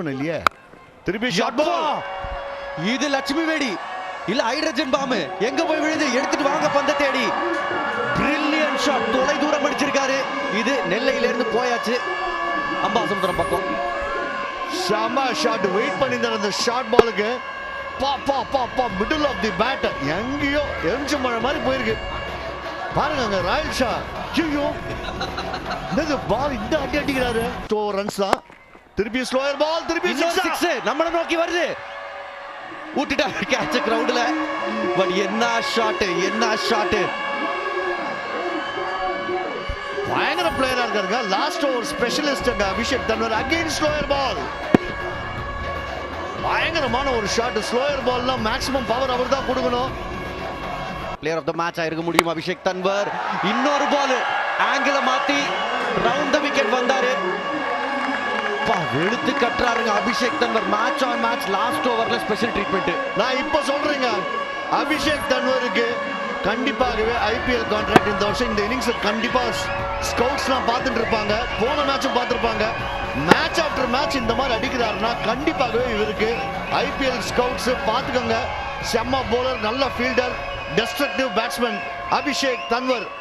Batsman இல்லையே? திருப்பி shot இது லட்சுமி வேடி. இல்ல ஹைட்ரஜன் பாம்பு எங்க போய் விழுது? எடுத்துட்டு வாங்க பந்த தேடி. பிரில்லியன் ஷாட் தொலை தூரம் அடிச்சிருக்காரு. இது நெல்லையில இருந்து போயாச்சு. அம்பாசமுத்திரம் பக்கம். செம ஷாட் வெயிட் பண்ணியிருந்தார் அந்த ஷார்ட் பாலுக்கு பா பா பா பா மிடில் ஆஃப் தி பேட் எங்கேயோ எரிஞ்ச மழை மாதிரி போயிருக்கு. பாருங்க அங்க ராயல் ஷா. ஐயோ. பால் இந்த அடி அடிக்கிறாரு? டூ ரன்ஸ் தான். திருப்பி ஸ்லோயர் பால் திருப்பி. சிக்ஸ் நம்மள நோக்கி வருது. ஊட்டிட்டாரு கேட்ச் கிரவுட்ல பட் என்ன ஷாட் என்ன ஷாட் பயங்கர பிளேயரா இருக்காருங்க. Last over specialist Abhishek Tanwar. Again slower ball பயங்கரமான ஒரு ஷாட் ஸ்லோயர் பால்னா மேக்ஸிமம் பவர் அவர் தான் கொடுக்கணும். பிளேயர் ஆஃப் த மேட்ச் ஆயிருக்க முடியும் அபிஷேக் தன்வர். இன்னொரு பால் ஆங்கிள மாத்தி. ரவுண்ட் த விக்கெட் வந்தாரு பா கட்டுறாருங்க. Abhishek Tanwar match on match last ஓவர்ல ஸ்பெஷல் ட்ரீட்மெண்ட் நான் இப்ப சொல்றேங்க. அபிஷேக் தன்வருக்கு கண்டிப்பாகவே ஐபிஎல் கான்ட்ராக்ட் இந்த வருஷம் இந்த இன்னிங்ஸ் கண்டிப்பா ஸ்கவுட்ஸ்லாம் பார்த்துட்டு இருப்பாங்க. போன மேட்சும் பார்த்துருப்பாங்க. மேட்ச் ஆஃப்டர் மேட்ச் இந்த மாதிரி அடிக்கிறாருன்னா கண்டிப்பாகவே இவருக்கு ஐபிஎல் ஸ்கவுட்ஸ் பார்த்துக்கோங்க. செம்ம போலர் நல்ல fielder destructive batsman Abhishek Tanwar.